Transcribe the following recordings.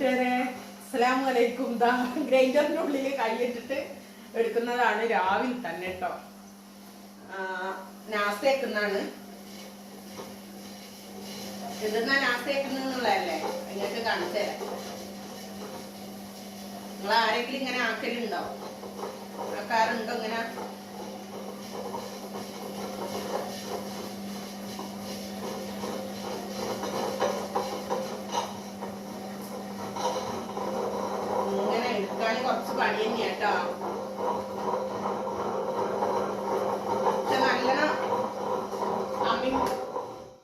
കൂട്ടുകാരെ അസ്സലാമു അലൈക്കും ദാ ഗ്രൈൻഡറിന്റെ ഉള്ളിൽ കൈയിട്ടിട്ട് എടുക്കുന്നതാണ് രാവിലെ തന്നെ കേട്ടോ നാസ്തേക്കുന്നതാണ് ഇതെന്നാ നാസ്തേക്കുന്നുള്ളതല്ലേ നിങ്ങൾക്ക് കാണിച്ചു തരാം. നിങ്ങൾ ആരെങ്കിലും ഇങ്ങനെ ആക്കലുണ്ടോ? ആക്കാറുണ്ടോ ഇങ്ങനെ? കുറച്ച് പണി തന്നെയാട്ടോ പക്ഷെ നല്ലോണം അമ്മി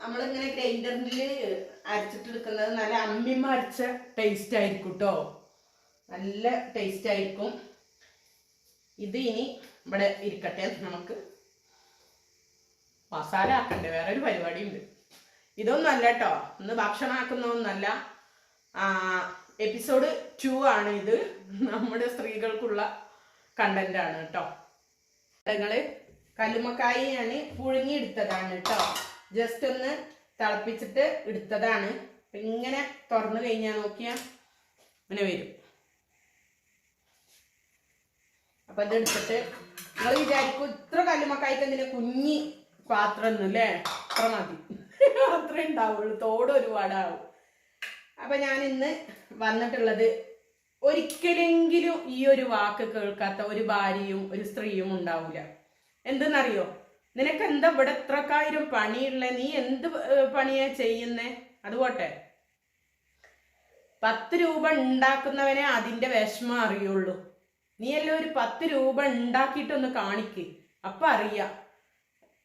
നമ്മളിങ്ങനെ ഗ്രൈൻഡറിൽ അരച്ചിട്ടെടുക്കുന്നത് നല്ല അമ്മിമ്മ അരച്ച ടേസ്റ്റ് ആയിരിക്കും കേട്ടോ നല്ല ടേസ്റ്റ് ആയിരിക്കും. ഇത് ഇനി ഇവിടെ ഇരിക്കട്ടെ നമുക്ക്. മസാല ആക്കണ്ടേ? വേറെ ഒരു പരിപാടി ഉണ്ട് ഇതൊന്നും അല്ല കേട്ടോ ഇന്ന് ഭക്ഷണം ആക്കുന്നതൊന്നല്ല എപ്പിസോഡ് ടു ആണ് ഇത്. നമ്മുടെ സ്ത്രീകൾക്കുള്ള കണ്ടന്റ് ആണ് കേട്ടോ ഞങ്ങൾ പുഴുങ്ങി പുഴുങ്ങിയെടുത്തതാണ് കേട്ടോ ജസ്റ്റ് ഒന്ന് തിളപ്പിച്ചിട്ട് എടുത്തതാണ്. ഇങ്ങനെ തുറന്നു കഴിഞ്ഞാൽ നോക്കിയാ ഇങ്ങനെ വരും. അപ്പൊ ഇതെടുത്തിട്ട് നിങ്ങൾ വിചാരിക്കും ഇത്ര കല്ലുമ്മക്കായ്ക്ക് എന്തിനാ കുഞ്ഞി പാത്രം ഒന്നും അല്ലേ അത്ര മതി. അത്രേ ഉണ്ടാവുള്ളൂ. തോട് ഒരുപാടാവും. അപ്പൊ ഞാൻ ഇന്ന് വന്നിട്ടുള്ളത് ഒരിക്കലെങ്കിലും ഈ ഒരു വാക്ക് കേൾക്കാത്ത ഒരു ഭാര്യയും ഒരു സ്ത്രീയും ഉണ്ടാവില്ല എന്തെന്നറിയോ? നിനക്ക് എന്താ ഇവിടെ എത്രക്കായിരം പണിയുള്ള? നീ എന്ത് പണിയാ ചെയ്യുന്നേ? അതുപോട്ടെ പത്ത് രൂപ ഉണ്ടാക്കുന്നവനെ അതിന്റെ വിഷമം അറിയുള്ളൂ. നീ എല്ലാം ഒരു പത്ത് രൂപ ഉണ്ടാക്കിയിട്ടൊന്ന് കാണിക്ക്. അപ്പൊ അറിയാം.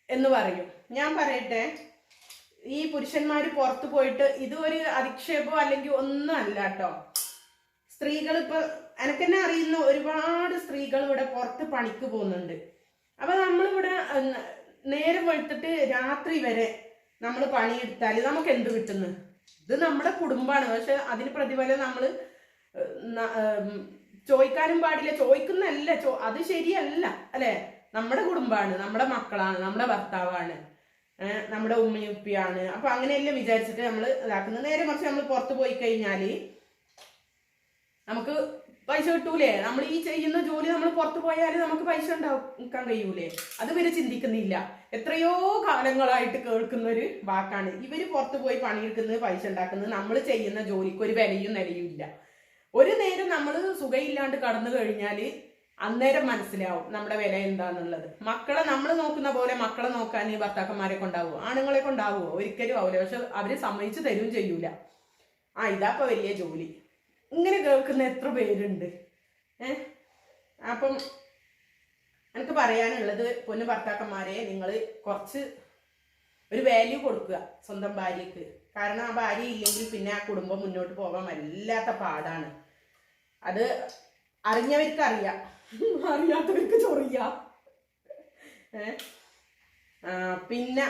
എന്ന് പറയും. ഞാൻ പറയട്ടെ. ഈ പുരുഷന്മാര് പുറത്തു പോയിട്ട് ഇത് ഒരു അധിക്ഷേപോ അല്ലെങ്കിൽ ഒന്നും അല്ല കേട്ടോ സ്ത്രീകൾ ഇപ്പൊ എനക്ക് തന്നെ അറിയുന്ന ഒരുപാട് സ്ത്രീകൾ ഇവിടെ പുറത്ത് പണിക്ക് പോകുന്നുണ്ട്. അപ്പൊ നമ്മളിവിടെ നേരെ വെളുത്തിട്ട് രാത്രി വരെ നമ്മൾ പണിയെടുത്താൽ നമുക്ക് എന്ത് കിട്ടുന്നു? ഇത് നമ്മുടെ കുടുംബമാണ് പക്ഷെ അതിന് പ്രതിഫലം നമ്മൾ ചോദിക്കാനും പാടില്ല. ചോദിക്കുന്നല്ല ചോ അത് ശരിയല്ല. അല്ലെ? നമ്മുടെ കുടുംബമാണ് നമ്മുടെ മക്കളാണ്. നമ്മുടെ ഭർത്താവാണ്. നമ്മുടെ ഉമ്മയും ഉപ്പിയാണ് അപ്പൊ അങ്ങനെയല്ലേ വിചാരിച്ചിട്ട് നമ്മൾ ഇതാക്കുന്നത് നേരെ മറിച്ച് നമ്മൾ പുറത്തു പോയി കഴിഞ്ഞാൽ നമുക്ക് പൈസ കിട്ടൂലേ? നമ്മൾ ഈ ചെയ്യുന്ന ജോലി നമ്മൾ പുറത്തു പോയാൽ നമുക്ക് പൈസ ഉണ്ടാക്കാൻ കഴിയൂലേ? അത് ഇവർ ചിന്തിക്കുന്നില്ല. എത്രയോ കാലങ്ങളായിട്ട് കേൾക്കുന്ന ഒരു വാക്കാണ്. ഇവർ പുറത്തു പോയി പണിയെടുക്കുന്നത് പൈസ ഉണ്ടാക്കുന്നത് നമ്മൾ ചെയ്യുന്ന ജോലിക്ക് ഒരു വിലയും നിലയും ഇല്ല. ഒരു നേരം നമ്മൾ സുഖയില്ലാണ്ട് കടന്നു കഴിഞ്ഞാൽ അന്നേരം മനസ്സിലാവും നമ്മുടെ വില എന്താന്നുള്ളത്. മക്കളെ നമ്മൾ നോക്കുന്ന പോലെ മക്കളെ നോക്കാൻ ഈ ഭർത്താക്കന്മാരെ കൊണ്ടാവുമോ ആണുങ്ങളെ കൊണ്ടാവുമോ ഒരിക്കലും ആവില്ല പക്ഷെ അവർ സമ്മതിച്ചു തരും ചെയ്യൂല. ആ ഇതാപ്പോ വലിയ ജോലി. ഇങ്ങനെ കേൾക്കുന്ന എത്ര പേരുണ്ട്. ഏഹ് അപ്പം എനിക്ക് പറയാനുള്ളത് പൊന്നു ഭർത്താക്കന്മാരെ നിങ്ങൾ കുറച്ച് ഒരു വാല്യൂ കൊടുക്കുക സ്വന്തം ഭാര്യക്ക്. കാരണം ആ ഭാര്യ ഇല്ലെങ്കിൽ പിന്നെ ആ കുടുംബം മുന്നോട്ട് പോകാൻ വല്ലാത്ത പാടാണ്. അത് അറിഞ്ഞവർക്ക് അറിയാം അറിയാത്തവർക്ക് ചൊറിയ. പിന്നെ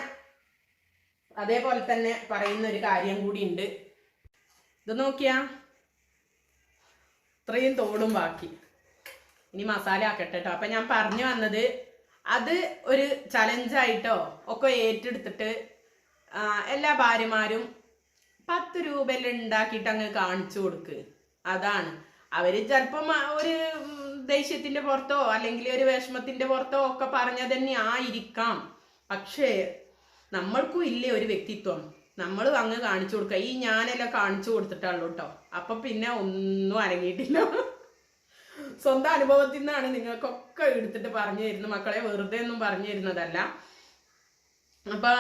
അതേപോലെ തന്നെ പറയുന്ന ഒരു കാര്യം കൂടി ഉണ്ട് ഇത് നോക്കിയാ? ഇത്രയും തോടും ബാക്കി. ഇനി മസാല ആക്കട്ടെ കേട്ടോ അപ്പൊ ഞാൻ പറഞ്ഞു വന്നത് അത് ഒരു ചലഞ്ചായിട്ടോ ഒക്കെ ഏറ്റെടുത്തിട്ട് എല്ലാ ഭാര്യമാരും പത്ത് രൂപയിൽ ഉണ്ടാക്കിയിട്ട് അങ്ങ് കാണിച്ചു കൊടുക്ക്. അതാണ്. അവർ ചിലപ്പം ഒരു ദേഷ്യത്തിന്റെ പുറത്തോ അല്ലെങ്കിൽ ഒരു വിഷമത്തിന്റെ പുറത്തോ ഒക്കെ പറഞ്ഞ തന്നെ ആയിരിക്കാം. പക്ഷേ നമ്മൾക്കും ഇല്ലേ ഒരു വ്യക്തിത്വം? നമ്മൾ അങ്ങ് കാണിച്ചു കൊടുക്കുക ഈ ഞാനെല്ലാം കാണിച്ചു കൊടുത്തിട്ടുള്ളൂ കേട്ടോ അപ്പൊ പിന്നെ ഒന്നും അരങ്ങിയിട്ടില്ല സ്വന്തം അനുഭവത്തിൽ നിന്നാണ് നിങ്ങൾക്കൊക്കെ എടുത്തിട്ട് പറഞ്ഞു തരുന്നത്. മക്കളെ വെറുതെ ഒന്നും പറഞ്ഞു തരുന്നതല്ല. അപ്പൊ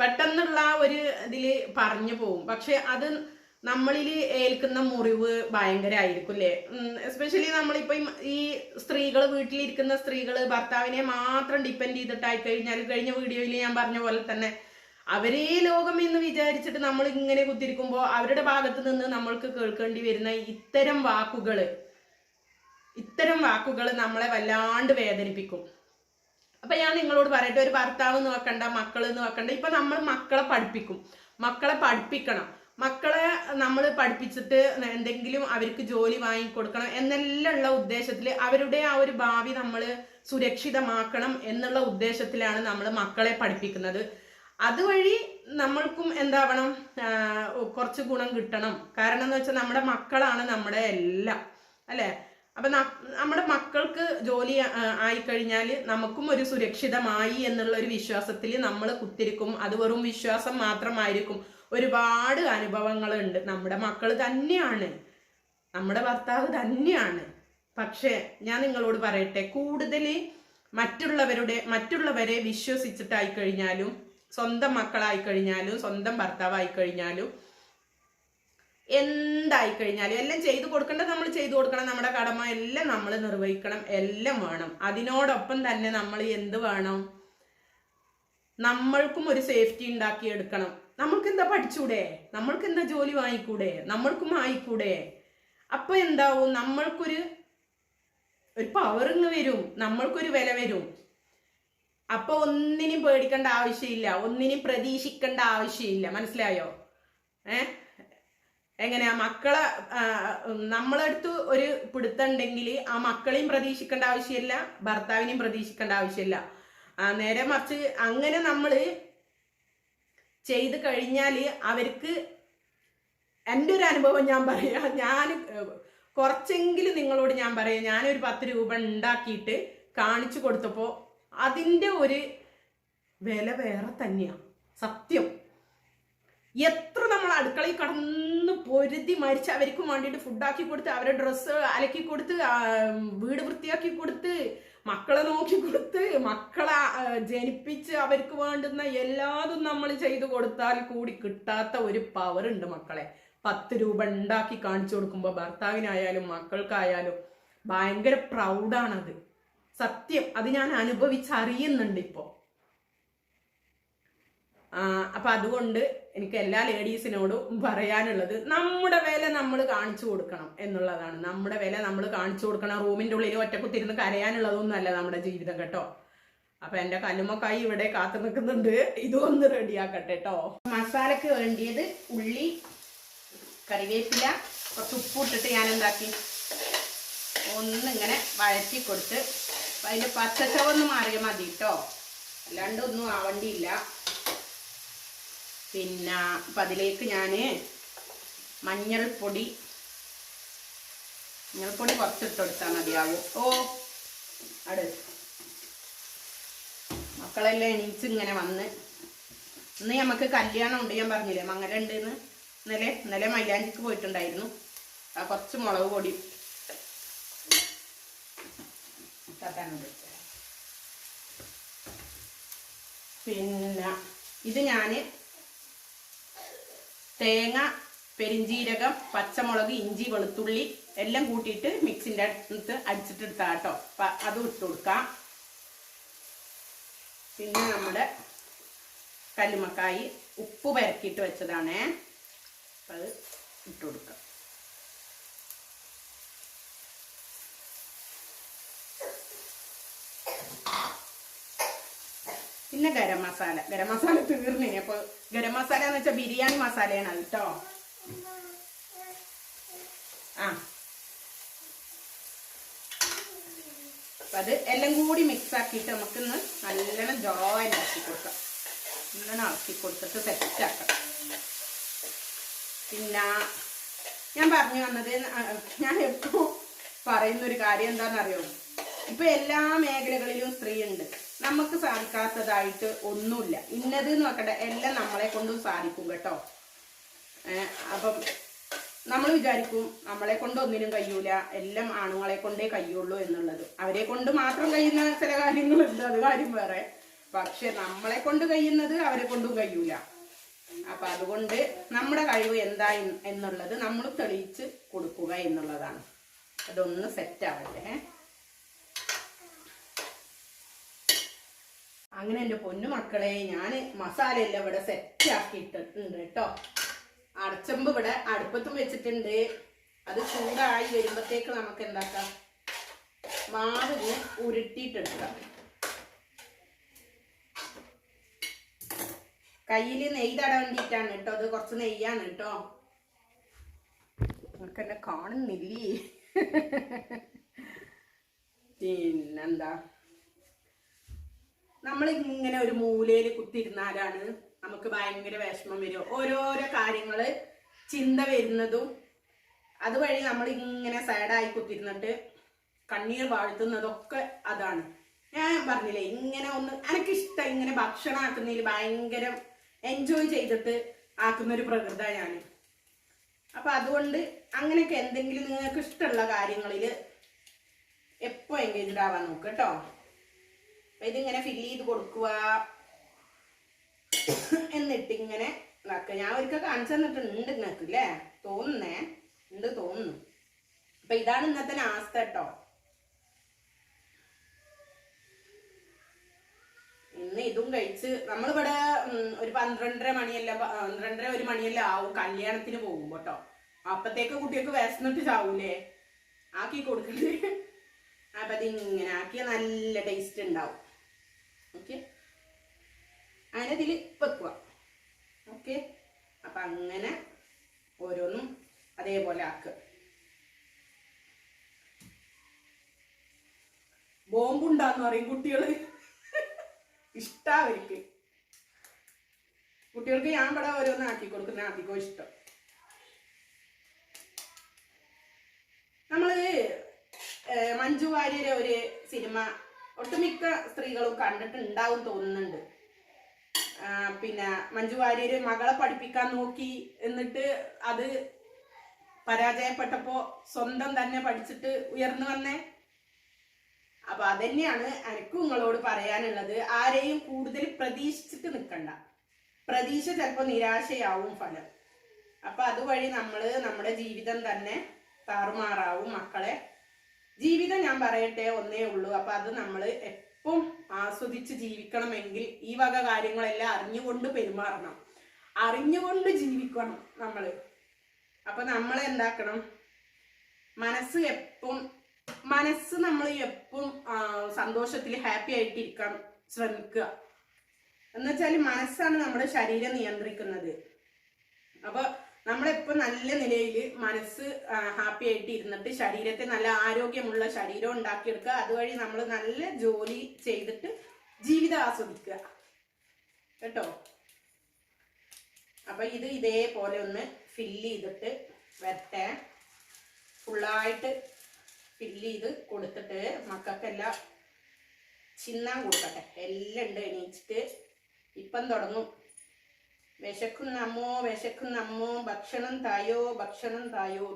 പെട്ടെന്നുള്ള ഒരു ഇതിൽ പറഞ്ഞു പോവും. പക്ഷെ അത് നമ്മളിൽ ഏൽക്കുന്ന മുറിവ് ഭയങ്കരമായിരിക്കും അല്ലേ എസ്പെഷ്യലി നമ്മളിപ്പം ഈ- സ്ത്രീകൾ വീട്ടിലിരിക്കുന്ന സ്ത്രീകൾ ഭർത്താവിനെ മാത്രം ഡിപ്പെൻഡ് ചെയ്തിട്ടായി കഴിഞ്ഞാൽ കഴിഞ്ഞ വീഡിയോയിൽ ഞാൻ പറഞ്ഞ പോലെ തന്നെ അവരേ ലോകം എന്ന് വിചാരിച്ചിട്ട് നമ്മൾ ഇങ്ങനെ കുത്തിരിക്കുമ്പോൾ അവരുടെ ഭാഗത്ത് നിന്ന് നമ്മൾക്ക് കേൾക്കേണ്ടി വരുന്ന ഇത്തരം വാക്കുകൾ ഇത്തരം വാക്കുകൾ നമ്മളെ വല്ലാണ്ട് വേദനിപ്പിക്കും. അപ്പൊ ഞാൻ നിങ്ങളോട് പറയട്ടെ ഒരു ഭർത്താവ് നോക്കണ്ട മക്കൾ എന്ന് വെക്കണ്ട ഇപ്പൊ നമ്മൾ മക്കളെ പഠിപ്പിക്കും. മക്കളെ പഠിപ്പിക്കണം. മക്കളെ നമ്മൾ പഠിപ്പിച്ചിട്ട് എന്തെങ്കിലും അവർക്ക് ജോലി വാങ്ങിക്കൊടുക്കണം എന്നെല്ലാം ഉള്ള ഉദ്ദേശത്തിൽ അവരുടെ ആ ഒരു ഭാവി നമ്മൾ സുരക്ഷിതമാക്കണം എന്നുള്ള ഉദ്ദേശത്തിലാണ് നമ്മൾ മക്കളെ പഠിപ്പിക്കുന്നത്. അതുവഴി നമ്മൾക്കും എന്താവണം? കുറച്ച് ഗുണം കിട്ടണം. കാരണം എന്ന് വെച്ചാൽ നമ്മുടെ മക്കളാണ് നമ്മുടെ എല്ലാം. അല്ലേ? അപ്പൊ നമ്മുടെ മക്കൾക്ക് ജോലി ആയിക്കഴിഞ്ഞാൽ നമുക്കും ഒരു സുരക്ഷിതമായി എന്നുള്ള ഒരു വിശ്വാസത്തിൽ നമ്മൾ കുത്തിരിക്കും. അത് വെറും വിശ്വാസം മാത്രമായിരിക്കും. ഒരുപാട് അനുഭവങ്ങളുണ്ട്. നമ്മുടെ മക്കൾ തന്നെയാണ്. നമ്മുടെ ഭർത്താവ് തന്നെയാണ്. പക്ഷേ ഞാൻ നിങ്ങളോട് പറയട്ടെ കൂടുതൽ മറ്റുള്ളവരുടെ മറ്റുള്ളവരെ വിശ്വസിച്ചിട്ടായി കഴിഞ്ഞാലും സ്വന്തം മക്കളായി കഴിഞ്ഞാലും സ്വന്തം ഭർത്താവായി കഴിഞ്ഞാലും എന്തായി കഴിഞ്ഞാലും എല്ലാം ചെയ്തു കൊടുക്കേണ്ടത് നമ്മൾ ചെയ്തു കൊടുക്കണം. നമ്മുടെ കടമ എല്ലാം നമ്മൾ നിർവഹിക്കണം. എല്ലാം വേണം. അതിനോടൊപ്പം തന്നെ നമ്മൾ എന്ത് വേണം? നമ്മൾക്കും ഒരു സേഫ്റ്റി ഉണ്ടാക്കി എടുക്കണം നമ്മൾക്ക് എന്താ പഠിച്ചൂടെ? നമ്മൾക്ക് എന്താ ജോലി വാങ്ങിക്കൂടെ? നമ്മൾക്കും ആയിക്കൂടെ? അപ്പൊ എന്താവും? നമ്മൾക്കൊരു ഒരു പവർ ഇങ്ങ് വരും. നമ്മൾക്കൊരു വില വരും. അപ്പൊ ഒന്നിനും പേടിക്കേണ്ട ആവശ്യമില്ല. ഒന്നിനും പ്രതീക്ഷിക്കേണ്ട ആവശ്യമില്ല. മനസ്സിലായോ? ഏ? എങ്ങനെയാ? മക്കളെ നമ്മളെടുത്ത് ഒരു പിടുത്തുണ്ടെങ്കിൽ ആ മക്കളെയും പ്രതീക്ഷിക്കേണ്ട ആവശ്യമില്ല. ഭർത്താവിനെയും പ്രതീക്ഷിക്കേണ്ട ആവശ്യമില്ല. നേരെ മറിച്ച് അങ്ങനെ നമ്മൾ ചെയ്ത് കഴിഞ്ഞാൽ അവർക്ക് എന്റെ ഒരു അനുഭവം ഞാൻ പറയാം. ഞാൻ കുറച്ചെങ്കിലും നിങ്ങളോട് ഞാൻ പറയാം. ഞാനൊരു പത്ത് രൂപ ഉണ്ടാക്കിയിട്ട് കാണിച്ചു കൊടുത്തപ്പോൾ അതിന്റെ ഒരു വില വേറെ തന്നെയാണ് സത്യം. എത്ര നമ്മൾ അടുക്കളയിൽ കടന്ന് പൊരുതി മരിച്ച് അവർക്കും വേണ്ടിയിട്ട് ഫുഡാക്കി കൊടുത്ത് അവരെ ഡ്രസ്സ് അലക്കി കൊടുത്ത് വീട് വൃത്തിയാക്കി കൊടുത്ത് മക്കളെ നോക്കി കൊടുത്ത് മക്കളെ ജനിപ്പിച്ച് അവർക്ക് വേണ്ടുന്ന എല്ലാതും നമ്മൾ ചെയ്തു കൊടുത്താൽ കൂടി കിട്ടാത്ത ഒരു പവർ ഉണ്ട് മക്കളെ. പത്ത് രൂപ ഉണ്ടാക്കി കാണിച്ചു കൊടുക്കുമ്പോൾ ഭർത്താവിനായാലും മക്കൾക്കായാലും ഭയങ്കര പ്രൗഡാണത് സത്യം അത് ഞാൻ അനുഭവിച്ചറിയുന്നുണ്ട് ഇപ്പോൾ അപ്പൊ അതുകൊണ്ട് എനിക്ക് എല്ലാ ലേഡീസിനോടും പറയാനുള്ളത് നമ്മുടെ വില നമ്മൾ കാണിച്ചു കൊടുക്കണം എന്നുള്ളതാണ്. നമ്മുടെ വില നമ്മൾ കാണിച്ചു കൊടുക്കണം. റൂമിന്റെ ഉള്ളിൽ ഒറ്റക്കുത്തിരുന്ന് കരയാനുള്ളതൊന്നും അല്ല നമ്മുടെ ജീവിതം കേട്ടോ. അപ്പൊ എന്റെ കല്ലുമക്കായി ഇവിടെ കാത്തു നിൽക്കുന്നുണ്ട്. ഇതൊന്ന് റെഡിയാക്കട്ടെ കേട്ടോ മസാലക്ക് വേണ്ടിയത് ഉള്ളി കറിവേപ്പില കുറച്ച് ഉപ്പിട്ടിട്ട് ഞാൻ എന്താക്കി ഒന്നിങ്ങനെ വഴറ്റി കൊടുത്ത് അതിന്റെ പച്ചച്ചവൊന്ന് മാറിയ മതി കേട്ടോ അല്ലാണ്ട് ഒന്നും ആവണ്ടിയില്ല. പിന്നെ അപ്പം അതിലേക്ക് ഞാൻ മഞ്ഞൾപ്പൊടി മഞ്ഞൾപ്പൊടി കുറച്ചിട്ട് കൊടുത്താൽ മതിയാവും. ഓ അട്. മക്കളെല്ലാം എണീച്ച് ഇങ്ങനെ വന്ന്. ഇന്ന് നമുക്ക് കല്യാണം ഉണ്ട് ഞാൻ പറഞ്ഞില്ലേ മംഗല ഉണ്ട് എന്ന് ഇന്നലെ ഇന്നലെ മൈലാഞ്ചിക്ക് പോയിട്ടുണ്ടായിരുന്നു. ആ കുറച്ച് മുളക് പൊടി. പിന്നെ ഇത് ഞാൻ തേങ്ങ പെരിഞ്ചീരകം പച്ചമുളക് ഇഞ്ചി വെളുത്തുള്ളി എല്ലാം കൂട്ടിയിട്ട് മിക്സിന്റെ അടുത്ത് അടിച്ചിട്ടെടുത്ത കേട്ടോ അതും ഇട്ട് കൊടുക്കാം. പിന്നെ നമ്മുടെ കല്ലുമക്കായി ഉപ്പ് പരക്കിയിട്ട് വെച്ചതാണേ. അത് ഇട്ട് കൊടുക്കാം. പിന്നെ ഗരം മസാല. ഗരം മസാല തീർന്നിനി. അപ്പൊ ഗരം മസാല എന്ന് വെച്ചാൽ ബിരിയാണി മസാലയാണ് കേട്ടോ ആ. അപ്പൊ അത് എല്ലാം കൂടി മിക്സ് ആക്കിയിട്ട് നമുക്കിന്ന് നല്ലോണം ജോയിൻ ആക്കി കൊടുക്കാം. നല്ലോണം ആക്കി കൊടുത്തിട്ട് സെറ്റ് ആക്കാം. പിന്നെ ഞാൻ പറഞ്ഞു വന്നത് ഞാൻ എപ്പോ പറയുന്ന ഒരു കാര്യം എന്താണെന്നറിയോ? ഇപ്പൊ എല്ലാ മേഖലകളിലും സ്ത്രീ ഉണ്ട്. നമുക്ക് സാധിക്കാത്തതായിട്ട് ഒന്നുമില്ല. ഇന്നത് നോക്കട്ടെ എല്ലാം നമ്മളെ കൊണ്ടും സാധിക്കും കേട്ടോ. അപ്പം നമ്മൾ വിചാരിക്കും നമ്മളെ കൊണ്ട് ഒന്നിനും കഴിയൂല എല്ലാം ആണുങ്ങളെ കൊണ്ടേ കഴിയുള്ളൂ എന്നുള്ളത്. അവരെ കൊണ്ട് മാത്രം കഴിയുന്ന ചില കാര്യങ്ങളുണ്ട് അത് കാര്യം വേറെ. പക്ഷെ നമ്മളെ കൊണ്ട് കഴിയുന്നത് അവരെ കൊണ്ടും കഴിയൂല. അപ്പൊ അതുകൊണ്ട് നമ്മുടെ കഴിവ് എന്താ എന്നുള്ളത് നമ്മൾ തെളിയിച്ച് കൊടുക്കുക എന്നുള്ളതാണ്. അതൊന്ന് സെറ്റ് ആവട്ടെ അങ്ങനെ എന്റെ പൊന്നു മക്കളെ ഞാൻ മസാല എല്ലാം ഇവിടെ സെറ്റ് ആക്കിയിട്ടുണ്ട് കേട്ടോ. അടച്ചമ്പ് ഇവിടെ അടുപ്പത്തും വെച്ചിട്ടുണ്ട്. അത് ചൂടായി വരുമ്പോഴത്തേക്ക് നമുക്ക് എന്താക്കാം? മാവ് ഉരുട്ടിയിട്ടെടുക്കാം. കയ്യിൽ നെയ്യ് തട വേണ്ടിയിട്ടാണ് കേട്ടോ. അത് കുറച്ച് നെയ്യാണ് കേട്ടോ. നിങ്ങൾക്ക് എന്നെ കാണുന്നില്ലേ? പിന്നെന്താ? നമ്മൾ ഇങ്ങനെ ഒരു മൂലയിൽ കുത്തിയിരുന്നാലാണ് നമുക്ക് ഭയങ്കര വിഷമം വരും ഓരോരോ കാര്യങ്ങൾ ചിന്ത വരുന്നതും അതുവഴി നമ്മൾ ഇങ്ങനെ സൈഡായി കുത്തിരുന്നിട്ട് കണ്ണീർ വാഴ്ത്തുന്നതൊക്കെ അതാണ്. ഞാൻ പറഞ്ഞില്ലേ ഇങ്ങനെ ഒന്ന് എനിക്കിഷ്ടം ഇങ്ങനെ ഭക്ഷണം ആക്കുന്നതിൽ ഭയങ്കര എൻജോയ് ചെയ്തിട്ട് ആക്കുന്ന ഒരു പ്രകൃത ഞാൻ. അപ്പൊ അതുകൊണ്ട് അങ്ങനെയൊക്കെ എന്തെങ്കിലും നിങ്ങൾക്ക് ഇഷ്ടമുള്ള കാര്യങ്ങളിൽ എപ്പോ എൻഗേജ്ഡ് ആവാൻ നോക്ക് കേട്ടോ. അപ്പൊ ഇതിങ്ങനെ ഫില്ല് ചെയ്ത് കൊടുക്കുക. എന്നിട്ട് ഇങ്ങനെ ഇതാക്കുക ഞാൻ ഒരിക്കൽ കാണിച്ചു തന്നിട്ടുണ്ട്. നിങ്ങൾക്ക് അല്ലേ തോന്നുന്നേ. ഉണ്ട് തോന്നുന്നു. അപ്പൊ ഇതാണ് ഇന്നത്തെ നാസ്ത കേട്ടോ ഇന്ന് ഇതും കഴിച്ച് നമ്മളിവിടെ ഒരു പന്ത്രണ്ടര മണിയല്ല പന്ത്രണ്ടര ഒരു മണിയല്ല ആവും. കല്യാണത്തിന് പോകും കേട്ടോ അപ്പത്തേക്ക് കുട്ടികൾക്ക് വിശന്നിട്ട് ചാവൂലേ? ആക്കി കൊടുക്കണ്ടേ. അപ്പൊ ഇങ്ങനെ ആക്കിയ നല്ല ടേസ്റ്റ് ഉണ്ടാവും. ഓക്കെ അങ്ങനെ ഇതിൽ വെക്കുക. ഓക്കെ അപ്പൊ അങ്ങനെ ഓരോന്നും അതേപോലെ ആക്കുക. ബോംബുണ്ടാന്ന് പറയും കുട്ടികൾ ഇഷ്ടാവർക്ക് കുട്ടികൾക്ക് ഞാൻ ഇവിടെ ഓരോന്ന് ആക്കി കൊടുക്കുന്ന അധികം ഇഷ്ടം. നമ്മൾ മഞ്ജു വാര്യരെ ഒരു സിനിമ ഒട്ടുമിക്ക സ്ത്രീകളും കണ്ടിട്ടുണ്ടാവും തോന്നുന്നുണ്ട്. പിന്നെ മഞ്ജു വാര്യര് മകളെ പഠിപ്പിക്കാൻ നോക്കി എന്നിട്ട് അത് പരാജയപ്പെട്ടപ്പോ സ്വന്തം തന്നെ പഠിച്ചിട്ട് ഉയർന്നു വന്നേ. അപ്പൊ അതന്നെയാണ് എനിക്കും നിങ്ങളോട് പറയാനുള്ളത്. ആരെയും കൂടുതൽ പ്രതീക്ഷിച്ചിട്ട് നിൽക്കണ്ട പ്രതീക്ഷ ചിലപ്പോൾ നിരാശയാവും ഫലം. അപ്പൊ അതുവഴി നമ്മൾ നമ്മുടെ ജീവിതം തന്നെ താറുമാറാവും മക്കളെ. ജീവിതം ഞാൻ പറയട്ടെ ഒന്നേ ഉള്ളൂ. അപ്പൊ അത് നമ്മൾ എപ്പം ആസ്വദിച്ച് ജീവിക്കണമെങ്കിൽ ഈ വക കാര്യങ്ങളെല്ലാം അറിഞ്ഞുകൊണ്ട് പെരുമാറണം. അറിഞ്ഞുകൊണ്ട് ജീവിക്കണം നമ്മൾ അപ്പൊ നമ്മൾ എന്താക്കണം? മനസ്സ് എപ്പം മനസ്സ് നമ്മൾ എപ്പം സന്തോഷത്തിൽ ഹാപ്പി ആയിട്ടിരിക്കാൻ ശ്രമിക്കുക. എന്നുവെച്ചാൽ മനസ്സാണ് നമ്മുടെ ശരീരം നിയന്ത്രിക്കുന്നത്. അപ്പൊ നമ്മളെപ്പോ നല്ല നിലയിൽ മനസ്സ് ഹാപ്പി ആയിട്ട് ഇരുന്നിട്ട് ശരീരത്തെ നല്ല ആരോഗ്യമുള്ള ശരീരം ഉണ്ടാക്കിയെടുക്കുക. അതുവഴി നമ്മൾ നല്ല ജോലി ചെയ്തിട്ട് ജീവിതം ആസ്വദിക്കുക. കേട്ടോ? അപ്പൊ ഇത് ഇതേപോലെ ഒന്ന് ഫില്ല് ചെയ്തിട്ട് വരട്ടെ. ഫുള്ളായിട്ട് ഫില്ല് ചെയ്ത് കൊടുത്തിട്ട് മക്കൾക്കെല്ലാം ചിന്നാൻ കൊടുക്കട്ടെ. എല്ലാം ഉണ്ട് എണീച്ചിട്ട്. ഇപ്പം തുടങ്ങും. വിശക്കുന്നമ്മോ വിശക്കുന്നമ്മോ ഭക്ഷണം തായോ ഭക്ഷണം തായോ.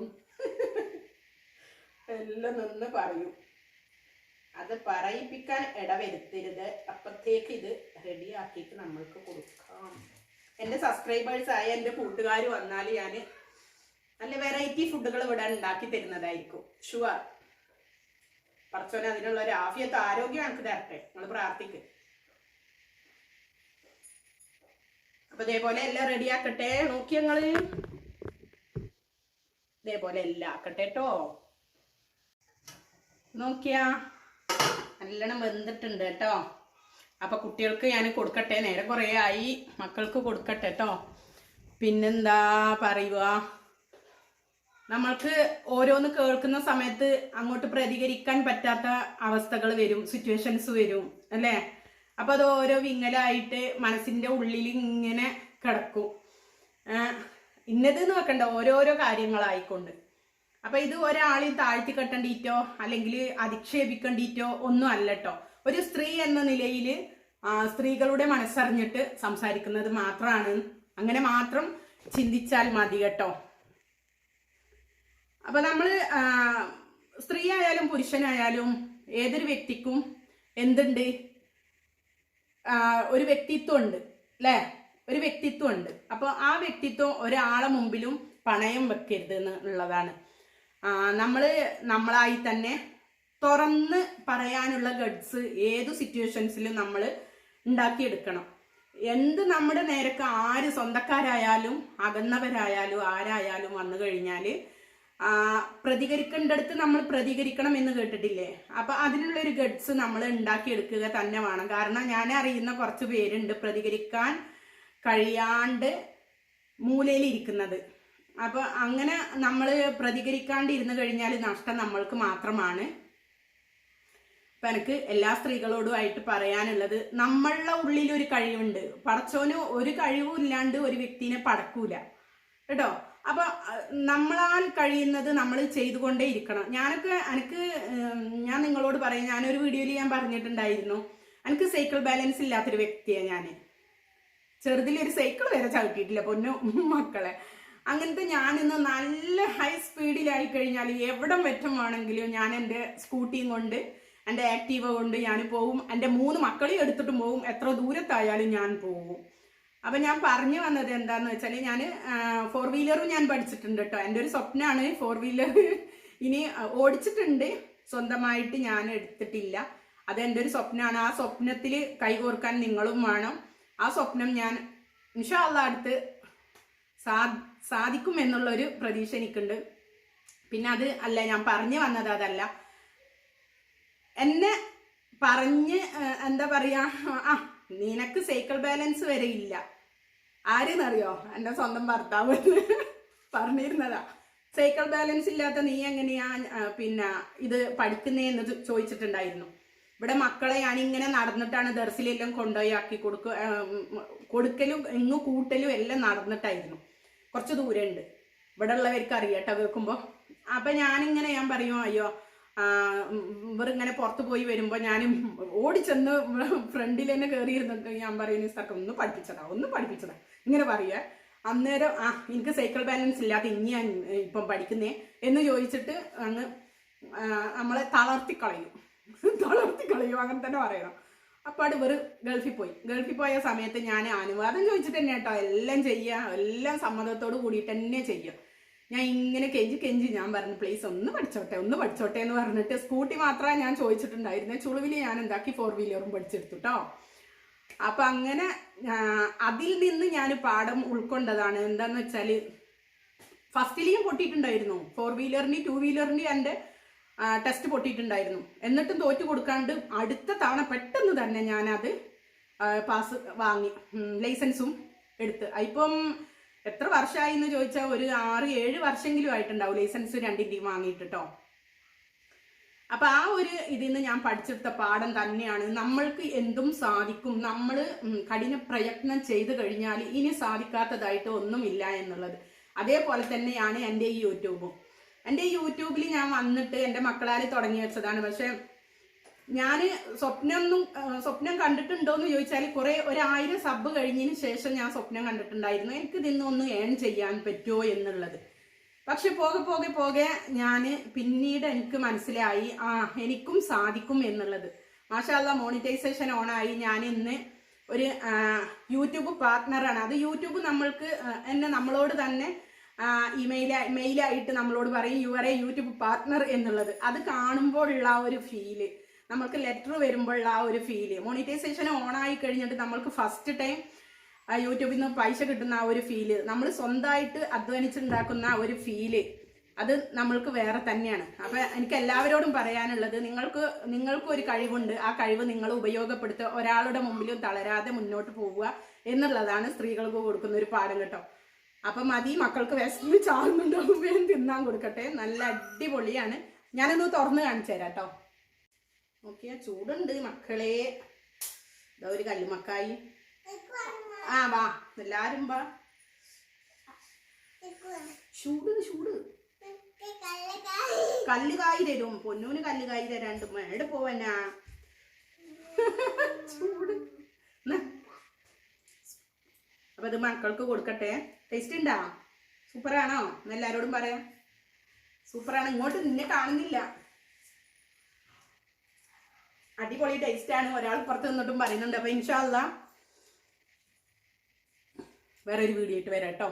എല്ലാം നിന്ന് പറയും. അത് പറയിപ്പിക്കാൻ ഇടവരുത്തരുത്. അപ്പത്തേക്ക് ഇത് റെഡിയാക്കിയിട്ട് നമ്മൾക്ക് കൊടുക്കാം. എന്റെ സബ്സ്ക്രൈബേഴ്സ് ആയ എന്റെ കൂട്ടുകാർ വന്നാൽ ഞാൻ നല്ല വെറൈറ്റി ഫുഡുകൾ ഇവിടെ ഉണ്ടാക്കി തരുന്നതായിരിക്കും. ഷുവർ പറച്ചോനെ അതിനുള്ള ഒരു ആഫിയത്ത് ആരോഗ്യം എനിക്ക് തരട്ടെ. നിങ്ങൾ പ്രാർത്ഥിക്ക്. അപ്പൊ ഇതേപോലെ എല്ലാം റെഡി ആക്കട്ടെ. നോക്കി ഞങ്ങൾ. ഇതേപോലെ എല്ലാം ആക്കട്ടെ കേട്ടോ നോക്കിയാ നല്ലോണം വെന്തിട്ടുണ്ട് കേട്ടോ അപ്പൊ കുട്ടികൾക്ക് ഞാൻ കൊടുക്കട്ടെ. നേരെ കുറേ ആയി. മക്കൾക്ക് കൊടുക്കട്ടെ കേട്ടോ പിന്നെന്താ പറയുക? നമ്മൾക്ക് ഓരോന്ന് കേൾക്കുന്ന സമയത്ത് അങ്ങോട്ട് പ്രതികരിക്കാൻ പറ്റാത്ത അവസ്ഥകൾ വരും. സിറ്റുവേഷൻസ് വരും. അല്ലേ? അപ്പൊ അത് ഓരോ വിങ്ങലായിട്ട് മനസ്സിന്റെ ഉള്ളിൽ ഇങ്ങനെ കിടക്കും. ഇന്നത് എന്ന് വെക്കണ്ട ഓരോരോ കാര്യങ്ങളായിക്കൊണ്ട്. അപ്പൊ ഇത് ഒരാളെയും താഴ്ത്തി കെട്ടണ്ടിട്ടോ അല്ലെങ്കിൽ അധിക്ഷേപിക്കേണ്ടിട്ടോ ഒന്നും അല്ലട്ടോ. ഒരു സ്ത്രീ എന്ന നിലയിൽ സ്ത്രീകളുടെ മനസ്സറിഞ്ഞിട്ട് സംസാരിക്കുന്നത് മാത്രമാണ് അങ്ങനെ മാത്രം ചിന്തിച്ചാൽ മതി കേട്ടോ. അപ്പൊ നമ്മൾ സ്ത്രീ ആയാലും പുരുഷനായാലും ഏതൊരു വ്യക്തിക്കും എന്തുണ്ട്? ഒരു വ്യക്തിത്വം ഉണ്ട് അല്ലേ? ഒരു വ്യക്തിത്വം ഉണ്ട് അപ്പോൾ ആ വ്യക്തിത്വം ഒരാളെ മുമ്പിലും പണയം വെക്കരുത് എന്നുള്ളതാണ് നമ്മൾ നമ്മൾ നമ്മളായി തന്നെ തുറന്ന് പറയാനുള്ള ഗഡ്സ് ഏത് സിറ്റുവേഷൻസിലും നമ്മൾ ഉണ്ടാക്കിയെടുക്കണം. എന്ത് നമ്മുടെ നേരക്ക് ആര് സ്വന്തക്കാരായാലും അകന്നവരായാലും ആരായാലും വന്നു കഴിഞ്ഞാൽ പ്രതികരിക്കേണ്ടടുത്ത് നമ്മൾ പ്രതികരിക്കണം എന്ന് കേട്ടിട്ടില്ലേ? അപ്പൊ അതിനുള്ള ഒരു ഗഡ്സ് നമ്മൾ ഉണ്ടാക്കിയെടുക്കുക തന്നെ വേണം. കാരണം ഞാൻ അറിയുന്ന കുറച്ച് പേരുണ്ട് പ്രതികരിക്കാൻ കഴിയാണ്ട് മൂലയിൽ ഇരിക്കുന്നത് അപ്പൊ അങ്ങനെ നമ്മൾ പ്രതികരിക്കാണ്ട് ഇരുന്ന് കഴിഞ്ഞാൽ നഷ്ടം നമ്മൾക്ക് മാത്രമാണ്. അപ്പൊ എനിക്ക് എല്ലാ സ്ത്രീകളോടുമായിട്ട് പറയാനുള്ളത് നമ്മളുടെ ഉള്ളിൽ ഒരു കഴിവുണ്ട്. പടച്ചോന് ഒരു കഴിവും ഇല്ലാണ്ട് ഒരു വ്യക്തിനെ പടക്കൂല. കേട്ടോ? അപ്പൊ നമ്മളാൽ കഴിയുന്നത് നമ്മൾ ചെയ്തുകൊണ്ടേ ഇരിക്കണം. ഞാനൊക്കെ എനിക്ക് ഞാൻ നിങ്ങളോട് പറയും ഞാനൊരു വീഡിയോയിൽ ഞാൻ പറഞ്ഞിട്ടുണ്ടായിരുന്നു. എനിക്ക് സൈക്കിൾ ബാലൻസ് ഇല്ലാത്തൊരു വ്യക്തിയാണ് ഞാൻ ചെറുതിലൊരു സൈക്കിൾ വരെ ചവിട്ടിയിട്ടില്ല പൊന്നു മക്കളെ. അങ്ങനത്തെ ഞാനിന്ന് നല്ല ഹൈ സ്പീഡിലായി കഴിഞ്ഞാൽ എവിടം വെറ്റം വേണമെങ്കിലും ഞാൻ എന്റെ സ്കൂട്ടിയും കൊണ്ട് എന്റെ ആക്റ്റീവ കൊണ്ട് ഞാൻ പോകും എന്റെ മൂന്ന് മക്കളെയും എടുത്തിട്ടും പോകും എത്ര ദൂരത്തായാലും ഞാൻ പോകും അപ്പം ഞാൻ പറഞ്ഞു വന്നത് എന്താന്ന് വെച്ചാൽ ഞാൻ ഫോർ വീലറും ഞാൻ പഠിച്ചിട്ടുണ്ട് കേട്ടോ എന്റെ ഒരു സ്വപ്നമാണ് ഫോർ വീലർ ഇനി ഓടിച്ചിട്ടുണ്ട്. സ്വന്തമായിട്ട് ഞാൻ എടുത്തിട്ടില്ല. അത് എന്റെ ഒരു സ്വപ്നമാണ് ആ സ്വപ്നത്തിൽ കൈകോർക്കാൻ നിങ്ങളും വേണം. ആ സ്വപ്നം ഞാൻ നിഷാള്ള അടുത്ത് സാ സാധിക്കും എന്നുള്ളൊരു പ്രതീക്ഷ എനിക്കുണ്ട്. പിന്നെ അത് അല്ല ഞാൻ പറഞ്ഞു വന്നത് അതല്ല. എന്നെ പറഞ്ഞ് എന്താ പറയുക ആ നിനക്ക് സൈക്കിൾ ബാലൻസ് വരെ ഇല്ല. ആരെന്നറിയോ? എന്റെ സ്വന്തം ഭർത്താവ് പറഞ്ഞിരുന്നതാ. സൈക്കിൾ ബാലൻസ് ഇല്ലാത്ത നീ എങ്ങനെയാ പിന്നെ ഇത് പഠിക്കുന്നതെന്ന് എന്ന് ചോദിച്ചിട്ടുണ്ടായിരുന്നു. ഇവിടെ മക്കളെ ഞാൻ ഇങ്ങനെ നടന്നിട്ടാണ് ദർസിലെല്ലാം കൊണ്ടുപോയി ആക്കി കൊടുക്കുക കൊടുക്കലും ഇങ്ങ് കൂട്ടലും എല്ലാം നടന്നിട്ടായിരുന്നു. കുറച്ച് ദൂരമുണ്ട്. ഇവിടെ ഉള്ളവർക്ക് അറിയാട്ടോ കേൾക്കുമ്പോൾ അപ്പൊ ഞാനിങ്ങനെ ഞാൻ പറയും അയ്യോ ഇവരിങ്ങനെ പുറത്ത് പോയി വരുമ്പോൾ ഞാൻ ഓടിച്ചെന്ന് ഫ്രണ്ടിൽ തന്നെ കയറിയിരുന്നിട്ട് ഞാൻ പറയുന്ന സ്ഥലത്ത് ഒന്ന് പഠിപ്പിച്ചതാ ഒന്ന് പഠിപ്പിച്ചതാ. ഇങ്ങനെ പറയുക അന്നേരം ആ എനിക്ക് സൈക്കിൾ ബാലൻസ് ഇല്ലാതെ ഇനി ഇപ്പം പഠിക്കുന്നേ? എന്ന് ചോദിച്ചിട്ട് അങ്ങ് നമ്മളെ തളർത്തി കളയും. തളർത്തി കളയും അങ്ങനെ തന്നെ പറയണം. അപ്പോൾ അത് ഇവർ ഗൾഫിൽ പോയി. ഗൾഫിൽ പോയ സമയത്ത് ഞാൻ അനുവാദം ചോദിച്ചിട്ട് തന്നെ കേട്ടോ എല്ലാം ചെയ്യുക എല്ലാം സമ്മതത്തോട് കൂടിയിട്ട് തന്നെ ചെയ്യുക ഞാൻ ഇങ്ങനെ കെഞ്ചി കെഞ്ചി ഞാൻ പറഞ്ഞു പ്ലീസ് ഒന്ന് പഠിച്ചോട്ടെ ഒന്ന് പഠിച്ചോട്ടെ എന്ന് പറഞ്ഞിട്ട് സ്കൂട്ടി മാത്രമേ ഞാൻ ചോദിച്ചിട്ടുണ്ടായിരുന്നേ. ചുളുവിൽ ഞാൻ എന്താക്കി ഫോർ വീലറും പഠിച്ചെടുത്തു കേട്ടോ അപ്പൊ അങ്ങനെ അതിൽ നിന്ന് ഞാൻ പാഠം ഉൾക്കൊണ്ടതാണ്. എന്താന്ന് വെച്ചാൽ ഫസ്റ്റിലെയും പൊട്ടിയിട്ടുണ്ടായിരുന്നു. ഫോർ വീലറിന്റെയും ടു വീലറിന്റെയും എന്റെ ടെസ്റ്റ് പൊട്ടിയിട്ടുണ്ടായിരുന്നു. എന്നിട്ടും തോറ്റു കൊടുക്കാണ്ട് അടുത്ത തവണ പെട്ടെന്ന് തന്നെ ഞാനത് പാസ് വാങ്ങി ലൈസൻസും എടുത്ത്. ഇപ്പം എത്ര വർഷമായി എന്ന് ചോദിച്ചാൽ ഒരു ആറ് ഏഴ് വർഷമെങ്കിലും ആയിട്ടുണ്ടാവും ലൈസൻസ് രണ്ടിന്റെയും വാങ്ങിയിട്ട് അപ്പൊ ആ ഒരു ഇതിൽ നിന്ന് ഞാൻ പഠിച്ചെടുത്ത പാഠം തന്നെയാണ്. നമ്മൾക്ക് എന്തും സാധിക്കും. നമ്മൾ കഠിന പ്രയത്നം ചെയ്തു കഴിഞ്ഞാൽ ഇനി സാധിക്കാത്തതായിട്ട് ഒന്നുമില്ല എന്നുള്ളത്. അതേപോലെ തന്നെയാണ് എന്റെ ഈ യൂട്യൂബും. എന്റെ യൂട്യൂബിൽ ഞാൻ വന്നിട്ട് എന്റെ മക്കളാൽ തുടങ്ങി വെച്ചതാണ്. പക്ഷെ ഞാൻ സ്വപ്നം കണ്ടിട്ടുണ്ടോ എന്ന് ചോദിച്ചാൽ കുറെ ഒരായിരം സബ് കഴിഞ്ഞതിന് ശേഷം ഞാൻ സ്വപ്നം കണ്ടിട്ടുണ്ടായിരുന്നു. എനിക്ക് ഇതിന്ന് ഒന്ന് ഏൺ ചെയ്യാൻ പറ്റുമോ എന്നുള്ളത്. പക്ഷെ പോകെ പോകെ പോകെ ഞാൻ പിന്നീട് എനിക്ക് മനസ്സിലായി ആ എനിക്കും സാധിക്കും എന്നുള്ളത്. മാഷാല്ല മോണിറ്റൈസേഷൻ ഓണായി ഞാൻ ഇന്ന് ഒരു യൂട്യൂബ് പാർട്ട്ണറാണ് അത് യൂട്യൂബ് നമ്മൾക്ക് എന്നെ നമ്മളോട് തന്നെ ഇമെയിൽ മെയിലായിട്ട് നമ്മളോട് പറയും you are a YouTube partner എന്നുള്ളത്. അത് കാണുമ്പോഴുള്ള ഒരു ഫീൽ നമ്മൾക്ക് ലെറ്റർ വരുമ്പോഴുള്ള ആ ഒരു ഫീൽ മോണിറ്റൈസേഷൻ ഓൺ ആയി കഴിഞ്ഞിട്ട് നമ്മൾക്ക് ഫസ്റ്റ് ടൈം യൂട്യൂബിൽ നിന്ന് പൈസ കിട്ടുന്ന ആ ഒരു ഫീൽ നമ്മൾ സ്വന്തമായിട്ട് അധ്വാനിച്ചുണ്ടാക്കുന്ന ആ ഒരു ഫീൽ അത് നമ്മൾക്ക് വേറെ തന്നെയാണ്. അപ്പൊ എനിക്ക് എല്ലാവരോടും പറയാനുള്ളത് നിങ്ങൾക്ക് നിങ്ങൾക്ക് ഒരു കഴിവുണ്ട്. ആ കഴിവ് നിങ്ങൾ ഉപയോഗപ്പെടുത്തുക. ഒരാളുടെ മുമ്പിലും തളരാതെ മുന്നോട്ട് പോവുക എന്നുള്ളതാണ് സ്ത്രീകൾക്ക് കൊടുക്കുന്ന ഒരു പാഠം കേട്ടോ. അപ്പൊ മതി മക്കൾക്ക് വിശന്ന് ചാവുന്നുണ്ടാവും വേഗം തിന്നാൻ കൊടുക്കട്ടെ. നല്ല അടിപൊളിയാണ്. ഞാനൊന്ന് തുറന്ന് കാണിച്ചു തരാം കേട്ടോ. നോക്കിയാ ചൂടുണ്ട് മക്കളെ. ഇതാ ഒരു കല്ലുമക്കായി ആ വാ എല്ലാരും വാ. ചൂട് ചൂട്. കല്ല് തരും. പൊന്നൂന് കല്ല് തരാണ്ട്. മേട് പോവനാ. ചൂട്. അപ്പൊ ഇത് മക്കൾക്ക് കൊടുക്കട്ടെ. ടേസ്റ്റ് ഉണ്ടാ സൂപ്പറാണോ? എന്ന് എല്ലാരോടും പറയാം. സൂപ്പറാണ്. ഇങ്ങോട്ട് നിന്നെ കാണുന്നില്ല. അടിപൊളി ടേസ്റ്റ് ആണ്. ഒരാൾ പുറത്ത് നിന്നിട്ടും പറയുന്നുണ്ട്. അപ്പൊ ഇൻഷാല്ല വേറൊരു വീഡിയോ ആയിട്ട് വരാം കേട്ടോ.